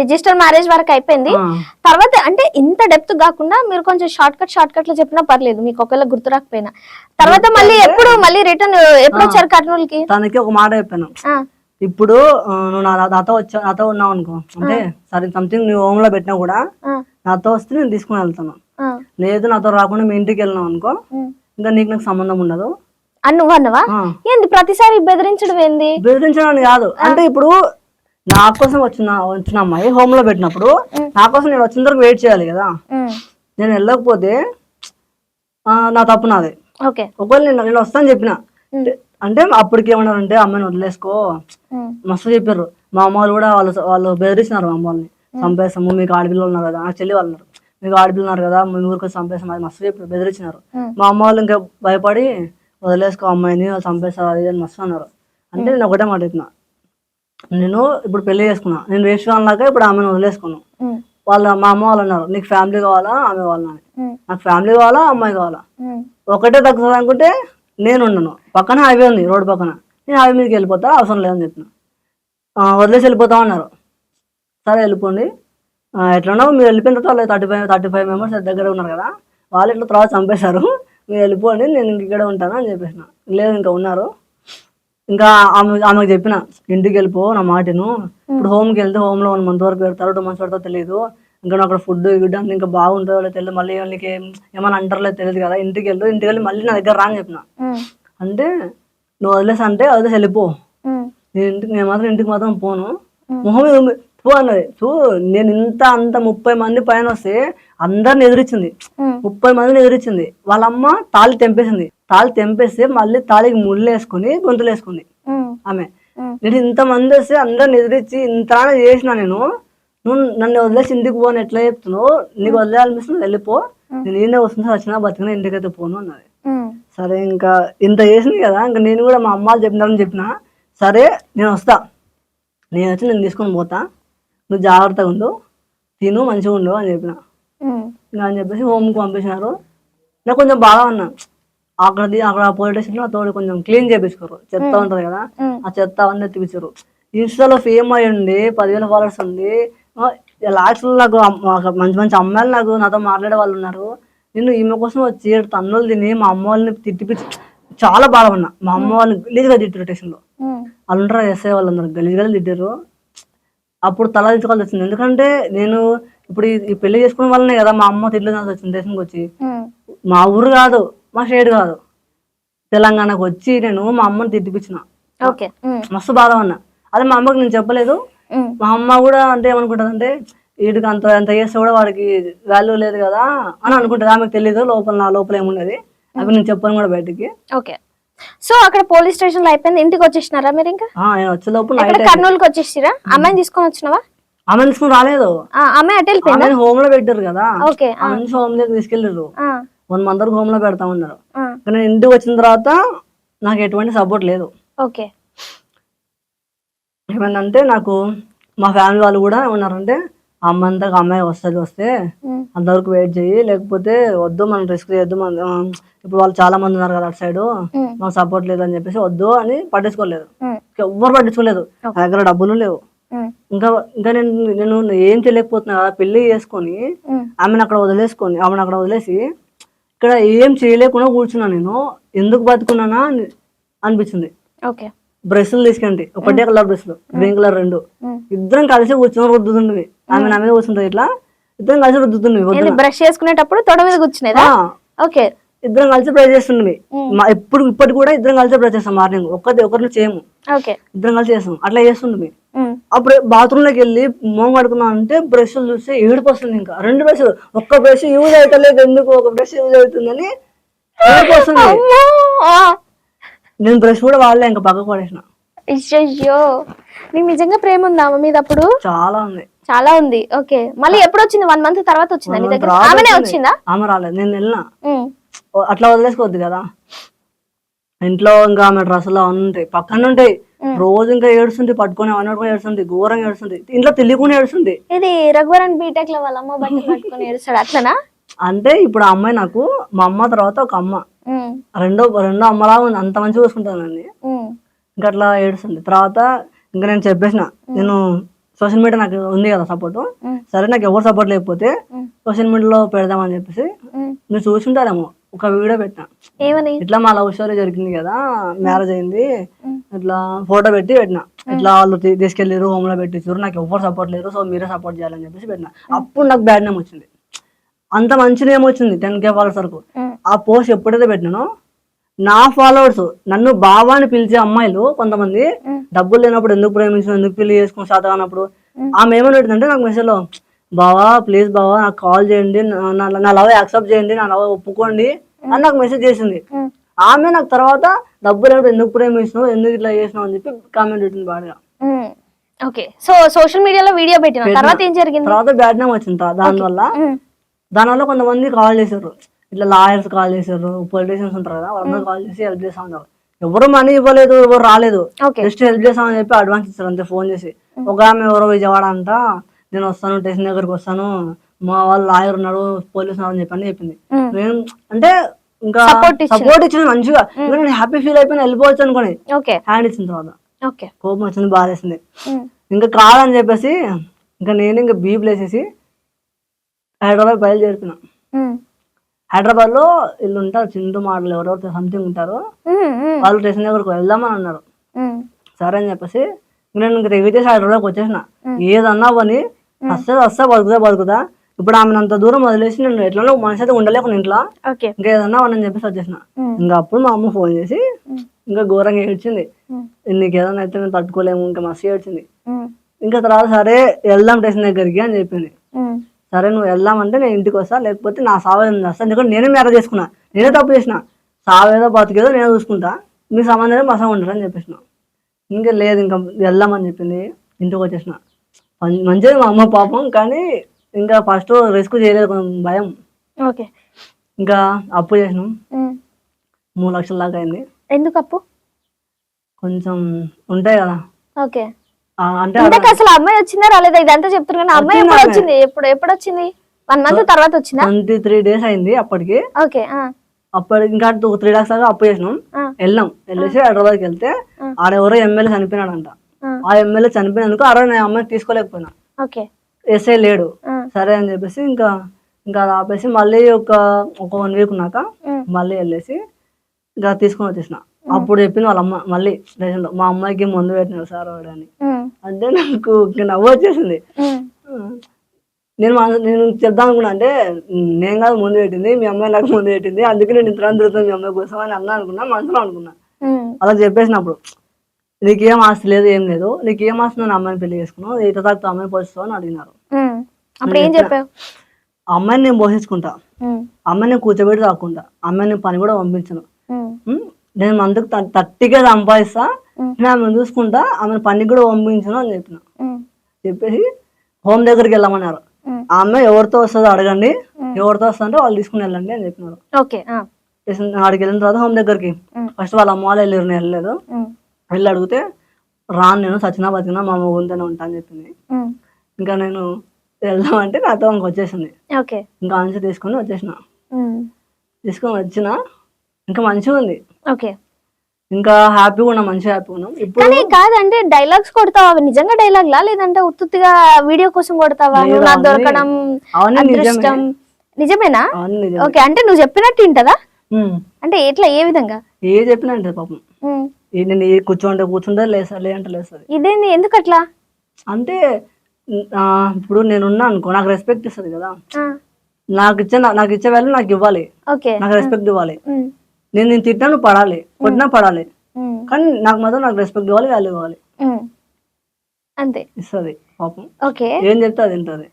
Register marriage వరకు అయిపోయింది. తర్వాత అంటే ఇంత డెప్త్ కాకుండా మీరు కొంచెం షార్ట్ కట్ షార్ట్ కట్లో చెప్పినా పర్లేదు. మీకు ఒకవేళ గుర్తు రాకపోయినా. తర్వాత మళ్ళీ ఎప్పుడు మళ్ళీ రిటర్న్ ఎప్పుడు వచ్చారు కర్నూలు కి తనకి ఒక మాట చెప్పాను. ఇప్పుడు నువ్వు నా నాతో వచ్చా నాతో ఉన్నావు అనుకో. అంటే సరే సంథింగ్ నువ్వు హోమ్లో పెట్టినా కూడా నాతో వస్తే నేను తీసుకుని వెళ్తాను. లేదు నాతో రాకుండా మీ ఇంటికి వెళ్ళినావు అనుకో ఇంకా నీకు నాకు సంబంధం ఉండదు. అని నువ్వు అన్నవా. ఏంది ప్రతిసారి బెదిరించడం ఏంది? బెదిరించడానికి కాదు. అంటే ఇప్పుడు నా కోసం వచ్చిన వచ్చిన అమ్మాయి హోమ్లో పెట్టినప్పుడు నా కోసం నేను వచ్చిన వరకు వెయిట్ చేయాలి కదా. నేను వెళ్ళకపోతే ఆ, నా తప్పు నాదే. ఒకవేళ నేను నేను వస్తాను చెప్పిన. అంటే అప్పటికి ఏమన్నారంటే అమ్మాయిని వదిలేసుకో. మస్తు చెప్పారు మా అమ్మ వాళ్ళు కూడా వాళ్ళు వాళ్ళు బెదిరిస్తున్నారు మా అమ్మ వాళ్ళని. చంపేస్తాము మీకు ఆడపిల్లలు ఉన్నారు కదా. నాకు చెల్లి వాళ్ళు ఉన్నారు. మీకు ఆడపిల్లలు ఉన్నారు కదా మీ ఊరికి చంపేస్తాం. అది మస్తు చెప్పారు బెదిరించినారు మా అమ్మ వాళ్ళు ఇంకా భయపడి వదిలేసుకో అమ్మాయిని వాళ్ళు చంపేస్తారు. అది అని మస్తు అన్నారు. అంటే నేను ఒకటే మాట చెప్పిన. నేను ఇప్పుడు పెళ్ళి చేసుకున్నా. నేను వేస్ట్ లాగా ఇప్పుడు ఆమెను వదిలేసుకున్నాను వాళ్ళ మా అమ్మ వాళ్ళు అన్నారు నీకు ఫ్యామిలీ కావాలా? ఆమె ఉమ్, నాకు ఫ్యామిలీ కావాలా? అమ్మాయి కావాలా? ఒకటే తగ్గుతుంది అనుకుంటే నేను ఉండను. పక్కన హైవే ఉంది రోడ్ పక్కన. నేను హైవే మీదకి వెళ్ళిపోతా అవసరం లేదని చెప్పిన. వదిలేసి వెళ్ళిపోతా అన్నారు. సరే వెళ్ళిపోండి. ఆ, ఎట్లనో మీరు వెళ్ళిపోయిన తర్వాత వాళ్ళు thirty five thirty five members దగ్గర ఉన్నారు కదా వాళ్ళు ఇట్లా తర్వాత చంపేశారు? మీరు వెళ్ళిపోండి నేను ఇంక ఇక్కడ ఉంటాను అని చెప్పేసిన. లేదు ఇంకా ఉన్నారు. ఇంకా ఆమె ఆమెకు చెప్పిన ఇంటికి వెళ్ళిపో నా మాటను. ఇప్పుడు హోమ్కి వెళ్తే హోమ్లో వన్ మంత్ వరకు పెడతారు టూ మంత్స్ పెడతారో తెలియదు ఇంకా నాకు అక్కడ ఫుడ్ గిడ్డ అంతా ఇంకా బాగుంటుందో తెలియదు మళ్ళీ వాళ్ళకి ఏమైనా అంటారో తెలియదు కదా. ఇంటికి వెళ్ళు ఇంటికి వెళ్ళి మళ్ళీ నా దగ్గర రా అని చెప్పిన. అంటే నువ్వు వదిలేసి అంటే వదిలేసి వెళ్ళిపో. నేను ఇంటికి నేను మాత్రం ఇంటికి మాత్రం పోను. మొహం పో అన్నది. చూ నేను ఇంత అంత ముప్పై మంది పైన వస్తే అందరిని ఎదిరించింది ముప్పై మందిని ఎదిరించింది వాళ్ళ అమ్మ తాళి తెంపేసింది. తాళి తెంపేస్తే మళ్ళీ తాళికి ముళ్ళు వేసుకుని గొంతులు వేసుకుంది ఆమె. నేను ఇంత మంది వస్తే అందరిని ఎదిరించి ఇంత చేసిన నేను నువ్వు నన్ను వదిలేసి ఇంటికి పోను ఎట్లా చెప్తున్నావు? నీకు వదిలేయాలనిపిస్తుంది వెళ్ళిపో నేను ఈయన వస్తుంది వచ్చినా బతికినా ఇంటికైతే పోను అన్నది. సరే ఇంకా ఇంత చేసింది కదా ఇంకా నేను కూడా మా అమ్మాలు చెప్పినారని చెప్పిన సరే నేను వస్తా. నేను వచ్చి నేను తీసుకొని పోతా. నువ్వు జాగ్రత్తగా ఉండు తిను మంచిగా ఉండు అని చెప్పిన. ఇంకా అని చెప్పేసి హోమ్కి పంపించినారు. నాకు కొంచెం బాగా ఉన్నా అక్కడ అక్కడ పోలీస్ స్టేషన్లో తోడు కొంచెం క్లీన్ చేయించుకోరు చెత్త ఉంటుంది కదా. ఆ చెత్త అవన్నీ ఎత్తిపించారు ఇన్స్టాలో ఫేమ్ అయ్యండి పదివేల ఫాలోవర్స్ ఉంది. లాస్ట్ నాకు మంచి మంచి అమ్మాయిలు నాకు నాతో మాట్లాడే వాళ్ళు ఉన్నారు. నేను ఈమె కోసం వచ్చి తన్నులు తిని మా అమ్మ వాళ్ళని తిట్టిపించి చాలా బాధపడినా. మా అమ్మ వాళ్ళని గలీజ్గా తిట్టారు స్టేషన్లో. వాళ్ళు ఉంటారు ఎస్ఐ వాళ్ళు అందరు గలీజ్గా తిట్టారు అప్పుడు తల దించుకోవాల్సి వచ్చింది ఎందుకంటే నేను ఇప్పుడు ఈ- పెళ్ళి చేసుకున్న వాళ్ళనే కదా మా అమ్మ తిట్లు వచ్చింది దేశంకి వచ్చి. మా ఊరు కాదు మా స్టేట్ కాదు. తెలంగాణకు వచ్చి నేను మా అమ్మని తిట్టిపించిన. మస్తు బాధ ఉన్నా. అదే మా అమ్మకి నేను చెప్పలేదు. మా అమ్మ కూడా అంటే ఏమనుకుంటుంది అంటే వీడికి అంత ఎంత చేస్తే కూడా వాడికి వాల్యూ లేదు కదా అని అనుకుంటుంది. ఆమెకు తెలియదు లోపల నా లోపల ఏమున్నది. అవి నేను చెప్పను కూడా బయటికి. ఓకే. సో అక్కడ పోలీస్ స్టేషన్లో అయిపోయింది. ఇంటికి వచ్చేసినారా మీరు ఇంకా? వచ్చే లోపు నైట్ కర్నూలుకి వచ్చేసిరా? అమ్మాయిని తీసుకొని వచ్చినావా? ఆమె తీసుకుని రాలేదు. ఆ, అమ్మాయి అటు వెళ్ళిపోయిందా? ఆమె హోమ్లో పెట్టారు కదా. ఓకే ఆ, ఆమె నుంచి హోమ్లోకి తీసుకెళ్ళారు. ఆ, వన్ మంత్ వరకు హోమ్లో పెడతా ఉన్నారు. ఆ, కానీ నేను ఇంటికి వచ్చిన తర్వాత నాకు ఎటువంటి సపోర్ట్ లేదు. ఓకే. ఏమైందంటే నాకు మా ఫ్యామిలీ వాళ్ళు కూడా ఏమన్నారంటే ఆ అమ్మాయి అమ్మాయి వస్తుంది వస్తే ఉమ్, అంతవరకు వెయిట్ చేయి. లేకపోతే వద్దు మనం రిస్క్ చేయొద్దు. మనం ఇప్పుడు వాళ్ళు చాలా మంది ఉన్నారు కదా అటు సైడ్ మాకు సపోర్ట్ లేదు అని చెప్పేసి వద్దు అని పట్టించుకోలేదు. ఎవ్వరు పట్టించుకోలేదు. నా దగ్గర డబ్బులు లేవు. ఇంకా ఇంకా నేను నేను ఏం చేయలేకపోతున్నా కదా పెళ్ళి చేసుకొని ఆమెను అక్కడ వదిలేసుకొని ఆమెను అక్కడ వదిలేసి ఇక్కడ ఏం చేయలేకుండా కూర్చున్నా నేను. ఎందుకు బతుకున్నానా అని అనిపించింది. ఓకే. బ్రష్లు తీసుకెళ్ళి ఒకటే కలర్ బ్రష్లు గ్రీన్ కలర్ రెండు. ఇద్దరం కలిసి కూర్చొని రుద్దుతుండవి ఆమె నా మీద కూర్చుంటుంది ఇట్లా. ఇద్దరం కలిసి పొద్దున. బ్రష్ చేసుకునేటప్పుడు తొడ మీద కూర్చునేదా? ఓకే. ఇద్దరం కలిసి ఉమ్. మా ఎప్పుడు ఇప్పటికి కూడా ఇద్దరం కలిసి ప్రే చేస్తాం మార్నింగ్ ఒక్కటి ఒకరిని చేయము. ఓకే. ఇద్దరం కలిసి చేస్తాం. అట్లా చేస్తుండవి ఉమ్, అప్పుడు బాత్రూమ్లోకి వెళ్ళి మోం కడుకున్నా అంటే బ్రష్లు చూస్తే ఏడుపు వస్తుంది ఇంకా. రెండు బ్రష్లు ఒక్క బ్రష్ యూజ్ అవుతలేదు ఎందుకు ఒక బ్రష్ యూజ్ అవుతుందని ఏడుపు వస్తుంది. అమ్మో, ఆ, నేను బ్రష్ కూడా వాడలే ఇంకా పక్కకు పడేసిన. నీకు నిజంగా ప్రేమ ఉందా మీద అప్పుడు? చాలా ఉంది. చాలా ఉంది. ఓకే. మళ్ళీ ఎప్పుడు వచ్చింది వన్ మంత్ తర్వాత వచ్చిందా? నీ దగ్గర ఆమెనే వచ్చింది. ఆమె రాలేదు. నేను వెళ్ళిన. అట్లా వదిలేసుకోవద్దు కదా. ఇంట్లో ఇంకా ఆమె డ్రెస్సులు ఉంటాయి పక్కన ఉంటాయి రోజు ఇంకా ఏడుస్తుంది పట్టుకొని అవన్నీ ఏడుస్తుంది ఘోరంగా ఏడుస్తుంది. ఇంట్లో తెలియకుండా ఏడుస్తుంది. ఇది రఘువరన్ బీటెక్లో వాళ్ళ అమ్మ బట్టలు పట్టుకొని ఏడుస్తాడు. అట్లనా? అంటే ఇప్పుడు ఆ అమ్మాయి నాకు మా అమ్మ తర్వాత ఒక అమ్మ. రెండో రెండో అమ్మలా ఉంది. అంత మంచిగా చూసుకుంటానండి ఇంకా అట్లా ఏడుస్తుంది. తర్వాత ఇంకా నేను చెప్పేసిన. నేను సోషల్ మీడియా నాకు ఉంది కదా సపోర్ట్. సరే నాకు ఎవరు సపోర్ట్ లేకపోతే. సోషల్ మీడియాలో పెడదామని చెప్పేసి. మీరు చూసుంటారేమో. ఒక వీడియో పెట్టిన. ఏమని? ఇట్లా మా లవ్ స్టోరీ జరిగింది కదా మ్యారేజ్ అయింది. ఇట్లా ఫోటో పెట్టి పెట్టిన. ఇట్లా వాళ్ళు తీ- తీసుకెళ్ళారు హోమ్లో పెట్టించారు నాకు ఎవరు సపోర్ట్ లేరు సో మీరే సపోర్ట్ చేయాలని చెప్పేసి పెట్టిన. అప్పుడు నాకు బ్యాడ్ నేమ్ వచ్చింది. అంత మంచి నేమ్ వచ్చింది టెన్ కే ఫాలోవర్స్ వరకు. ఆ పోస్ట్ ఎప్పుడైతే పెట్టినానో నా ఫాలోవర్స్ నన్ను బావా అని పిలిచే అమ్మాయిలు కొంతమంది. డబ్బులు లేనప్పుడు ఎందుకు ప్రేమించు ఎందుకు పెళ్ళి చేసుకుని శాతం కానప్పుడు. ఆమె ఏమని పెట్టిందంటే నాకు మెసేజ్లో బావా ప్లీజ్ బావా నాకు కాల్ చేయండి నా- లవ్ యాక్సెప్ట్ చేయండి నా లవ్ ఒప్పుకోండి అని నాకు మెసేజ్ చేసింది. ఆమె నాకు తర్వాత డబ్బులు లేనప్పుడు ఎందుకు ప్రేమించినావు ఎందుకు ఇట్లా చేసినావు అని చెప్పి కామెంట్ పెట్టింది బాగా. ఓకే సో సోషల్ మీడియాలో వీడియో పెట్టిన తర్వాత ఏం జరిగింది తర్వాత బ్యాడ్ నేమ్ వచ్చింది దానివల్ల. దానివల్ల కొంతమంది కాల్ చేశారు ఇట్లా లాయర్స్ కాల్ చేశారు పొలిటీషియన్స్ ఉంటారు కదా వాళ్ళందరూ కాల్ చేసి హెల్ప్ చేస్తా ఉన్నారు. ఎవరు మనీ ఇవ్వలేదు ఎవరు రాలేదు. జస్ట్ హెల్ప్ చేస్తామని చెప్పి అడ్వాన్స్ ఇస్తారు అంతే ఫోన్ చేసి. ఒక ఆమె ఎవరో విజయవాడ అంట నేను వస్తాను స్టేషన్ దగ్గరికి వస్తాను మా వాళ్ళు లాయర్ ఉన్నాడు పోలీస్ ఉన్నారు అని చెప్పని చెప్పింది. నేను అంటే ఇంకా. సపోర్ట్ ఇచ్చింది మంచిగా. నేను హ్యాపీ ఫీల్ అయిపోయినా వెళ్ళిపోవచ్చు అనుకోని. హ్యాండ్ ఇచ్చిన తర్వాత. కోపం వచ్చింది బాధ వేసింది ఉమ్. ఇంకా కాదని చెప్పేసి ఇంకా నేను ఇంకా బీప్ వేసేసి హైదరాబాద్ బయలుదేరిపోయినా. ఉమ్. హైదరాబాద్లో వీళ్ళు ఉంటారు చింటూ మాటలు ఎవరెవరు సంథింగ్ ఉంటారు. వాళ్ళు స్టేషన్ దగ్గరకు వెళ్దామని అన్నారు. సరే అని చెప్పేసి నేను ఇంక చేసి హైదరాబాద్కి వచ్చేసిన ఏదన్నా పని వస్తే వస్తా బతుకుదా బతుకుదా ఇప్పుడు ఆమెను అంత దూరం వదిలేసి నేను ఎట్లా మనిషి అయితే ఉండలేకుండా ఇంట్లో ఇంకా ఏదన్నా అని చెప్పేసి వచ్చేసిన. ఇంకా అప్పుడు మా అమ్మ ఫోన్ చేసి. ఇంకా ఘోరంగా ఏడ్చింది. నీకు ఏదైనా అయితే నేను తట్టుకోలేము ఇంకా మస్తు ఏడ్చింది. ఇంకా తర్వాత సరే వెళ్దాం స్టేషన్ దగ్గరికి అని చెప్పింది. సరే నువ్వు వెళ్దామంటే నేను ఇంటికి వస్తా లేకపోతే నా సావు ఏదో వస్తా. ఎందుకంటే నేనే మ్యారేజ్ చేసుకున్నా. నేనే తప్పు చేసిన. సావేదో బతికేదో నేనే చూసుకుంటా. మీ సంబంధం మసా ఉండరు అని చెప్పేసిన. ఇంకా లేదు ఇంకా వెళ్దామని చెప్పింది. ఇంటికి వచ్చేసిన. మం- మంచిది మా అమ్మ పాపం కానీ ఇంకా ఫస్ట్ రిస్క్ చేయలేదు కొంచెం భయం. ఓకే. ఇంకా అప్పు చేసినాం. మూడు లక్షల దాకా అయింది. ఎందుకు అప్పు? కొంచెం ఉంటాయి కదా. ఓకే. ఇంతకు అసలు అమ్మాయి వచ్చిందా రాలేదా? ఇదంతా చెప్తున్నారు కానీ అమ్మాయి ఎప్పుడు. వచ్చింది? ఎప్పుడు ఎప్పుడు వచ్చింది? వన్ మంత్ తర్వాత వచ్చిందా? ట్వంటీ త్రీ డేస్ అయింది అప్పటికి. ఓకే ఆ, అప్పటికి ఇంకా టూ త్రీ లాక్స్ దాకా అప్పు చేసినాం. వెళ్ళాం. వెళ్ళేసి హైదరాబాద్కి వెళ్తే ఆ. ఆడెవరో ఎమ్మెల్యే చనిపోయినాడంట. ఆ, ఎమ్మెల్యే చనిపోయినందుకు ఆ రోజు నేను అమ్మాయిని తీసుకోలేకపోయినా. ఓకే. ఎస్ఐ లేడు. సరే అని చెప్పేసి ఇంకా ఇంకా అది ఆపేసి మళ్ళీ ఒక ఒక వన్ వీక్ ఉన్నాక మళ్ళీ వెళ్ళేసి ఇంకా తీసుకొని వచ్చేసిన. అప్పుడు చెప్పింది వాళ్ళ అమ్మ మళ్ళీ స్టేషన్లో మా అమ్మాయికి ముందు పెట్టినాడు సార్ వాడు అని. అంటే నాకు నవ్వు వచ్చేసింది. నేను నేను చెప్దాం అనుకున్నా అంటే నేను కాదు ముందు పెట్టింది మీ అమ్మాయి నాకు ముందు పెట్టింది అందుకే నేను ఇంత తిరుగుతాను మీ అమ్మాయి కోసం అని అన్నా అనుకున్నా మనసులో అనుకున్నా. అలా చెప్పేసినప్పుడు నీకేం ఆస్తి లేదు ఏం లేదు నీకేం ఆస్తి నేను అమ్మాయిని పెళ్ళి చేసుకున్నావు ఈత తాకుతూ అమ్మాయి పోషిస్తావు అని అడిగినారు. ఏం అమ్మాయిని నేను పోషించుకుంటా అమ్మాయిని కూర్చోబెట్టి తాక్కుంటా ఆ అమ్మాయిని పని కూడా పంపించను. నేను మందుకు తట్టిగా సంపాదిస్తా. నేను ఆమెను చూసుకుంటా ఆమెను పనికి కూడా పంపించను అని చెప్పిన. చెప్పేసి హోమ్ దగ్గరికి వెళ్ళమన్నారు. ఉమ్. ఆ అమ్మాయి ఎవరితో వస్తుందో అడగండి. ఎవరితో వస్తుందో వాళ్ళు తీసుకుని వెళ్ళండి అని చెప్పినారు. ఆడికి వెళ్ళిన తర్వాత హోమ్ దగ్గరికి. ఫస్ట్ వాళ్ళ అమ్మ వాళ్ళు వెళ్ళారు నేను వెళ్ళలేదు. వెళ్ళి అడిగితే రాను నేను సచినా బతికినా మా మొగుంతోనే ఉంటా అని చెప్పింది. ఇంకా నేను వెళ్దామంటే నాతో ఇంక వచ్చేసింది. ఇంకా ఆన్సర్ తీసుకొని వచ్చేసిన. తీసుకొని వచ్చిన ఇంకా మంచిగా ఉంది. ఓకే. ఇంకా హ్యాపీగా ఉన్నాం మంచిగా హ్యాపీగా ఉన్నాం. ఇప్పుడు కానీ కాదంటే డైలాగ్స్ కొడతావా? నిజంగా డైలాగ్ లా లేదంటే ఉత్తుత్తిగా వీడియో కోసం కొడతావా? నువ్వు నాకు దొరకడం అదృష్టం. నిజమేనా. ఓకే అంటే నువ్వు చెప్పినట్టు ఉమ్. అంటే ఎట్లా ఏ విధంగా? ఏ చెప్పినా అంటే పాపం. నేను ఏ కూర్చోంటే కూర్చుంటే లేసా లేదంటే లేస్తుంది ఇదేంది? ఎందుకు అట్లా అంటే ఇప్పుడు నేను ఉన్నా అనుకో నాకు రెస్పెక్ట్ ఇస్తుంది కదా. నాకు ఇచ్చే నాకు ఇచ్చే వాల్యూ నాకు ఇవ్వాలి. నాకు రెస్పెక్ట్ ఇవ్వాలి. నేను నేను తిట్టినా నువ్వు పడాలి కొట్టినా పడాలి. కానీ నాకు మాత్రం నాకు రెస్పెక్ట్ ఇవ్వాలి వాల్యూ ఇవ్వాలి. అంతే. ఇస్తుంది పాపం. ఓకే. ఏం చెప్తే అది తింటుంది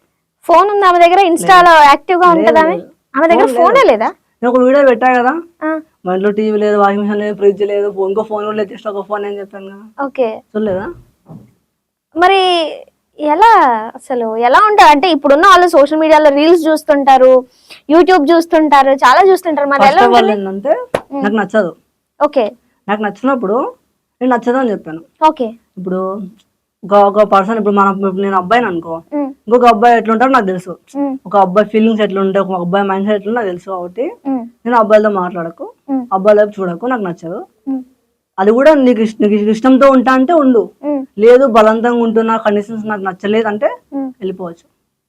ఫోన్ ఉంది ఆమె దగ్గర ఇన్స్టాలో యాక్టివ్గా ఉంటదా ఆమె? ఆమె దగ్గర ఫోనే లేదా. నేను ఒక వీడియో పెట్టా కదా? ఆ, మా ఇంట్లో టీవీ లేదు వాషింగ్ మిషన్ లేదు ఫ్రిడ్జ్ లేదు ఇంకో ఫోన్ కూడా లేదు జస్ట్ ఒక ఫోన్ అని చెప్పాను కదా ఓకే. చూడలేదా? మరి ఎలా అసలు? ఎలా ఉంటారు అంటే ఇప్పుడున్న వాళ్ళు సోషల్ మీడియాలో రీల్స్ చూస్తుంటారు యూట్యూబ్ చూస్తుంటారు చాలా చూస్తుంటారు. మరి ఎలా ఏంటంటే నాకు నచ్చదు. ఓకే. నాకు నచ్చినప్పుడు నేను నచ్చదు అని చెప్పాను. ఓకే. ఇప్పుడు ఒక పర్సన్ ఇప్పుడు మనం నేను అబ్బాయిని అనుకో. ఇంకొక అబ్బాయి ఎట్లుంటారో నాకు తెలుసు. ఒక అబ్బాయి ఫీలింగ్స్ ఎట్లుంటాయి ఒక అబ్బాయి మైండ్ సెట్ ఎట్లా నాకు తెలుసు కాబట్టి నేను అబ్బాయిలతో మాట్లాడకు. ఉమ్, అబ్బాయిల వైపు చూడకు నాకు నచ్చదు. అది కూడా నీకు నీకు ఇష్టంతో ఉంటా అంటే ఉండు. లేదు బలవంతంగా ఉంటున్నా కండిషన్స్ నాకు నచ్చలేదు అంటే. వెళ్ళిపోవచ్చు